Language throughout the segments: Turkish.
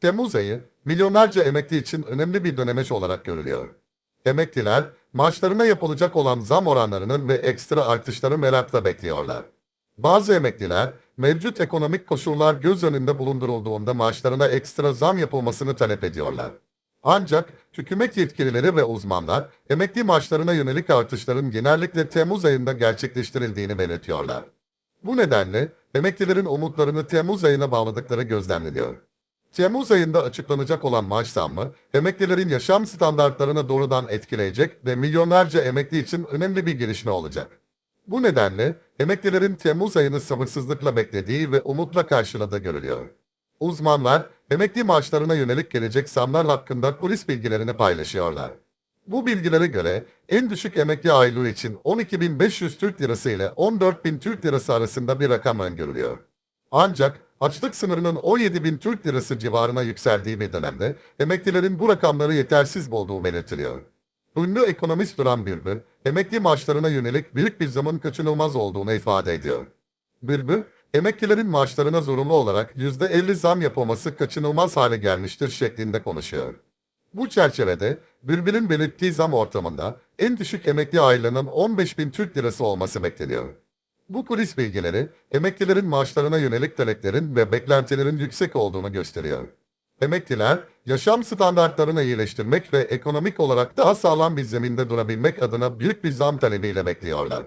Temmuz ayı, milyonlarca emekli için önemli bir dönemeç olarak görülüyor. Emekliler, maaşlarına yapılacak olan zam oranlarının ve ekstra artışları merakla bekliyorlar. Bazı emekliler, mevcut ekonomik koşullar göz önünde bulundurulduğunda maaşlarına ekstra zam yapılmasını talep ediyorlar. Ancak hükümet yetkilileri ve uzmanlar emekli maaşlarına yönelik artışların genellikle Temmuz ayında gerçekleştirildiğini belirtiyorlar. Bu nedenle emeklilerin umutlarını Temmuz ayına bağladıkları gözlemleniyor. Temmuz ayında açıklanacak olan maaş zammı, emeklilerin yaşam standartlarını doğrudan etkileyecek ve milyonlarca emekli için önemli bir gelişme olacak. Bu nedenle emeklilerin Temmuz ayını sabırsızlıkla beklediği ve umutla karşıladığı görülüyor. Uzmanlar, emekli maaşlarına yönelik gelecek zamlar hakkında kulis bilgilerini paylaşıyorlar. Bu bilgilere göre en düşük emekli aylığı için 12.500 Türk Lirası ile 14.000 Türk Lirası arasında bir rakam öngörülüyor. Ancak açlık sınırının 17.000 Türk Lirası civarına yükseldiği bir dönemde emeklilerin bu rakamları yetersiz bulduğu belirtiliyor. Ünlü ekonomist Duran Bülbül, emekli maaşlarına yönelik büyük bir zamın kaçınılmaz olduğunu ifade ediyor. Bülbül, emeklilerin maaşlarına zorunlu olarak %50 zam yapılması kaçınılmaz hale gelmiştir şeklinde konuşuyor. Bu çerçevede Bülbül'ün belirttiği zam ortamında en düşük emekli aylığının 15 bin Türk lirası olması bekleniyor. Bu kulis bilgileri emeklilerin maaşlarına yönelik taleplerin ve beklentilerin yüksek olduğunu gösteriyor. Emekliler, yaşam standartlarını iyileştirmek ve ekonomik olarak daha sağlam bir zeminde durabilmek adına büyük bir zam talebiyle bekliyorlar.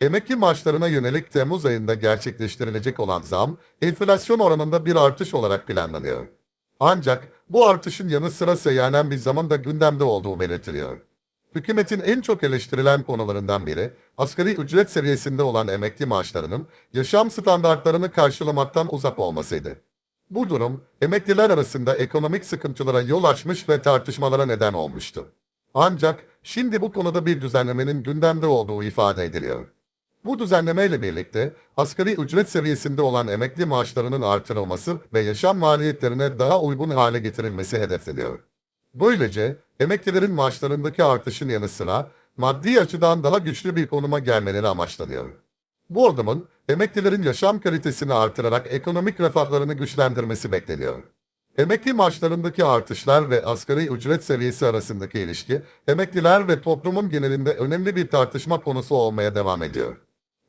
Emekli maaşlarına yönelik Temmuz ayında gerçekleştirilecek olan zam, enflasyon oranında bir artış olarak planlanıyor. Ancak bu artışın yanı sıra seyyanen bir zaman da gündemde olduğu belirtiliyor. Hükümetin en çok eleştirilen konularından biri, asgari ücret seviyesinde olan emekli maaşlarının yaşam standartlarını karşılamaktan uzak olmasıydı. Bu durum, emekliler arasında ekonomik sıkıntılara yol açmış ve tartışmalara neden olmuştu. Ancak şimdi bu konuda bir düzenlemenin gündemde olduğu ifade ediliyor. Bu düzenlemeyle birlikte asgari ücret seviyesinde olan emekli maaşlarının artırılması ve yaşam maliyetlerine daha uygun hale getirilmesi hedefleniyor. Böylece emeklilerin maaşlarındaki artışın yanı sıra maddi açıdan daha güçlü bir konuma gelmeleri amaçlanıyor. Bu adımın emeklilerin yaşam kalitesini artırarak ekonomik refahlarını güçlendirmesi bekleniyor. Emekli maaşlarındaki artışlar ve asgari ücret seviyesi arasındaki ilişki, emekliler ve toplumun genelinde önemli bir tartışma konusu olmaya devam ediyor.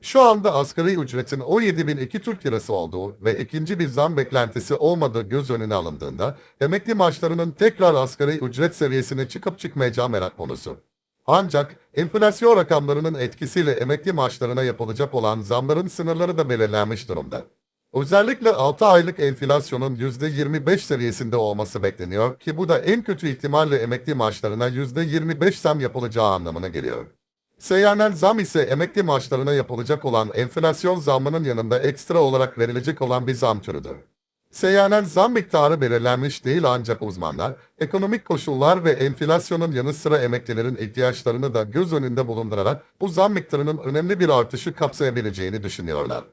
Şu anda asgari ücretin 17.002 Türk Lirası olduğu ve ikinci bir zam beklentisi olmadığı göz önüne alındığında, emekli maaşlarının tekrar asgari ücret seviyesine çıkıp çıkmayacağı merak konusu. Ancak enflasyon rakamlarının etkisiyle emekli maaşlarına yapılacak olan zamların sınırları da belirlenmiş durumda. Özellikle 6 aylık enflasyonun %25 seviyesinde olması bekleniyor ki bu da en kötü ihtimalle emekli maaşlarına %25 zam yapılacağı anlamına geliyor. Seyyanen zam ise emekli maaşlarına yapılacak olan enflasyon zammının yanında ekstra olarak verilecek olan bir zam türüdür. Seyyanen zam miktarı belirlenmiş değil ancak uzmanlar, ekonomik koşullar ve enflasyonun yanı sıra emeklilerin ihtiyaçlarını da göz önünde bulundurarak bu zam miktarının önemli bir artışı kapsayabileceğini düşünüyorlar.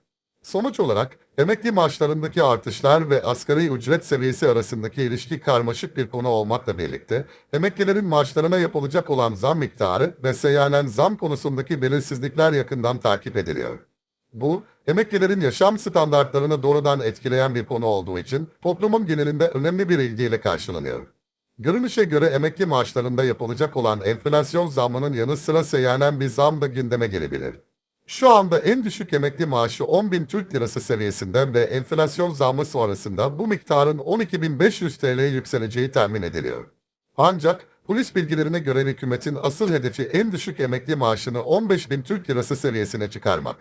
Sonuç olarak emekli maaşlarındaki artışlar ve asgari ücret seviyesi arasındaki ilişki karmaşık bir konu olmakla birlikte, emeklilerin maaşlarına yapılacak olan zam miktarı ve seyyanen zam konusundaki belirsizlikler yakından takip ediliyor. Bu, emeklilerin yaşam standartlarını doğrudan etkileyen bir konu olduğu için toplumun genelinde önemli bir ilgiyle karşılanıyor. Görünüşe göre emekli maaşlarında yapılacak olan enflasyon zammının yanı sıra seyyanen bir zam da gündeme gelebilir. Şu anda en düşük emekli maaşı 10.000 Türk Lirası seviyesinde ve enflasyon zammı sonrasında bu miktarın 12.500 TL'ye yükseleceği tahmin ediliyor. Ancak polis bilgilerine göre hükümetin asıl hedefi en düşük emekli maaşını 15.000 Türk Lirası seviyesine çıkarmak.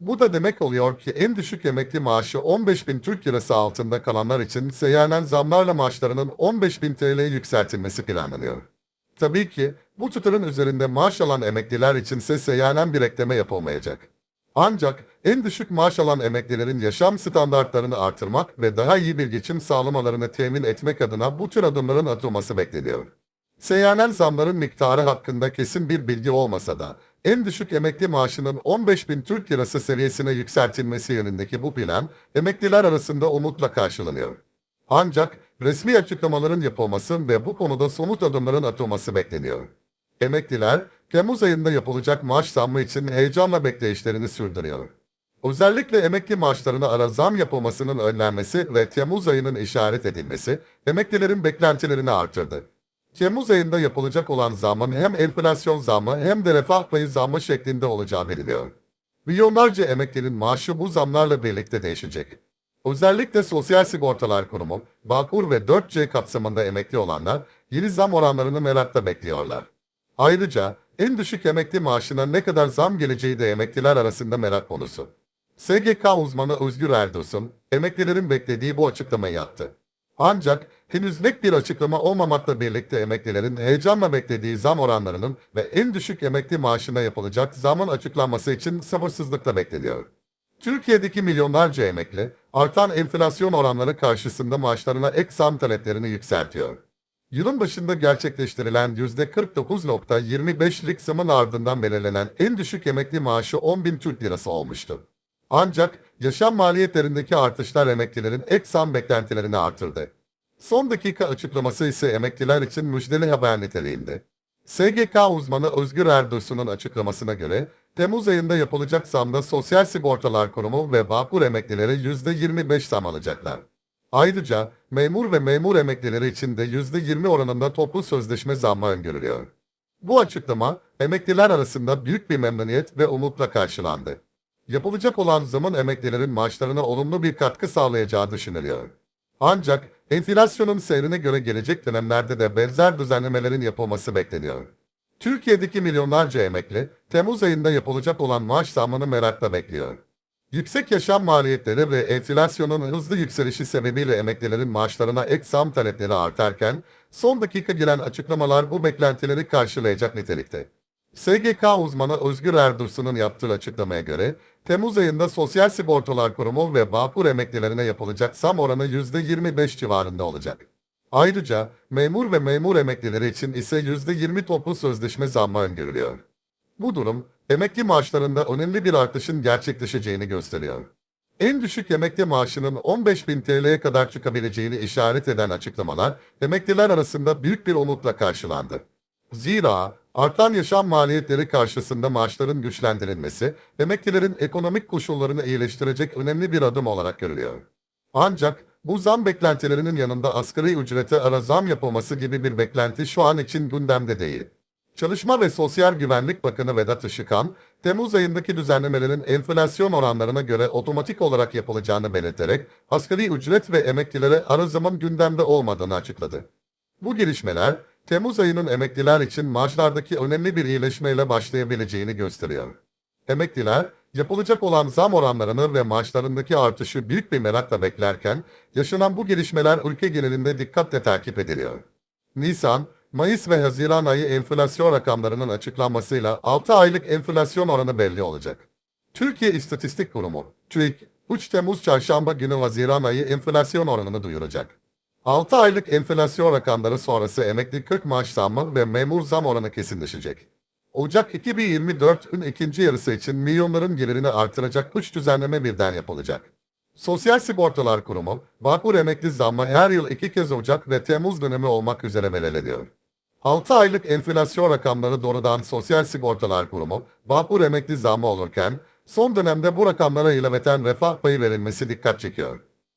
Bu da demek oluyor ki en düşük emekli maaşı 15.000 Türk Lirası altında kalanlar için seyyanen zamlarla maaşlarının 15.000 TL'ye yükseltilmesi planlanıyor. Tabii ki bu tutarın üzerinde maaş alan emekliler içinse seyyanen bir ekleme yapılmayacak. Ancak en düşük maaş alan emeklilerin yaşam standartlarını artırmak ve daha iyi bir geçim sağlamalarını temin etmek adına bu tür adımların atılması bekleniyor. Seyyanen zamların miktarı hakkında kesin bir bilgi olmasa da, en düşük emekli maaşının 15 bin Türk Lirası seviyesine yükseltilmesi yönündeki bu plan, emekliler arasında umutla karşılanıyor. Ancak resmi açıklamaların yapılması ve bu konuda somut adımların atılması bekleniyor. Emekliler, Temmuz ayında yapılacak maaş zammı için heyecanla bekleyişlerini sürdürüyor. Özellikle emekli maaşlarına ara zam yapılmasının önlenmesi ve Temmuz ayının işaret edilmesi emeklilerin beklentilerini artırdı. Temmuz ayında yapılacak olan zamın hem enflasyon zammı hem de refah payı zammı şeklinde olacağı biliniyor. Milyonlarca emeklinin maaşı bu zamlarla birlikte değişecek. Özellikle Sosyal Sigortalar Kurumu, Bağkur ve 4C kapsamında emekli olanlar yeni zam oranlarını merakla bekliyorlar. Ayrıca en düşük emekli maaşına ne kadar zam geleceği de emekliler arasında merak konusu. SGK uzmanı Özgür Erdoğan, emeklilerin beklediği bu açıklamayı yaptı. Ancak henüz net bir açıklama olmamakla birlikte emeklilerin heyecanla beklediği zam oranlarının ve en düşük emekli maaşına yapılacak zamın açıklanması için sabırsızlıkla bekleniyor. Türkiye'deki milyonlarca emekli, artan enflasyon oranları karşısında maaşlarına ek zam taleplerini yükseltiyor. Yılın başında gerçekleştirilen %49.25'lik zamın ardından belirlenen en düşük emekli maaşı 10.000 Türk Lirası olmuştu. Ancak yaşam maliyetlerindeki artışlar emeklilerin ek zam beklentilerini artırdı. Son dakika açıklaması ise emekliler için müjdeli haber niteliğinde. SGK uzmanı Özgür Erdoğan'ın açıklamasına göre, Temmuz ayında yapılacak zamda Sosyal Sigortalar Kurumu ve Bağkur emeklileri %25 zam alacaklar. Ayrıca memur ve memur emeklileri için de %20 oranında toplu sözleşme zammı öngörülüyor. Bu açıklama emekliler arasında büyük bir memnuniyet ve umutla karşılandı. Yapılacak olan zamın emeklilerin maaşlarına olumlu bir katkı sağlayacağı düşünülüyor. Ancak enflasyonun seyrine göre gelecek dönemlerde de benzer düzenlemelerin yapılması bekleniyor. Türkiye'deki milyonlarca emekli, Temmuz ayında yapılacak olan maaş zammını merakla bekliyor. Yüksek yaşam maliyetleri ve enflasyonun hızlı yükselişi sebebiyle emeklilerin maaşlarına ek zam talepleri artarken, son dakika gelen açıklamalar bu beklentileri karşılayacak nitelikte. SGK uzmanı Özgür Erdursun'un yaptığı açıklamaya göre, Temmuz ayında Sosyal Sigortalar Kurumu ve Bağkur emeklilerine yapılacak zam oranı %25 civarında olacak. Ayrıca memur ve memur emeklileri için ise %20 toplu sözleşme zammı öngörülüyor. Bu durum, emekli maaşlarında önemli bir artışın gerçekleşeceğini gösteriyor. En düşük emekli maaşının 15.000 TL'ye kadar çıkabileceğini işaret eden açıklamalar, emekliler arasında büyük bir umutla karşılandı. Zira artan yaşam maliyetleri karşısında maaşların güçlendirilmesi, emeklilerin ekonomik koşullarını iyileştirecek önemli bir adım olarak görülüyor. Ancak bu zam beklentilerinin yanında asgari ücrete ara zam yapılması gibi bir beklenti şu an için gündemde değil. Çalışma ve Sosyal Güvenlik Bakanı Vedat Işıkhan, Temmuz ayındaki düzenlemelerin enflasyon oranlarına göre otomatik olarak yapılacağını belirterek, asgari ücret ve emeklilere ara zaman gündemde olmadığını açıkladı. Bu gelişmeler, Temmuz ayının emekliler için maaşlardaki önemli bir iyileşmeyle başlayabileceğini gösteriyor. Emekliler, yapılacak olan zam oranlarını ve maaşlarındaki artışı büyük bir merakla beklerken, yaşanan bu gelişmeler ülke genelinde dikkatle takip ediliyor. Nisan, Mayıs ve Haziran ayı enflasyon rakamlarının açıklanmasıyla 6 aylık enflasyon oranı belli olacak. Türkiye İstatistik Kurumu, TÜİK, 3 Temmuz Çarşamba günü Haziran ayı enflasyon oranını duyuracak. 6 aylık enflasyon rakamları sonrası emekli 40 maaş zammı ve memur zam oranı kesinleşecek. Ocak 2024'ün ikinci yarısı için milyonların gelirini artıracak 3 düzenleme birden yapılacak. Sosyal Sigortalar Kurumu, Bağkur emekli zammı her yıl iki kez Ocak ve Temmuz dönemi olmak üzere belirleniyor. 6 aylık enflasyon rakamları doğrudan Sosyal Sigortalar Kurumu, Bağkur emekli zammı olurken, son dönemde bu rakamlara ilaveten refah payı verilmesi dikkat çekiyor.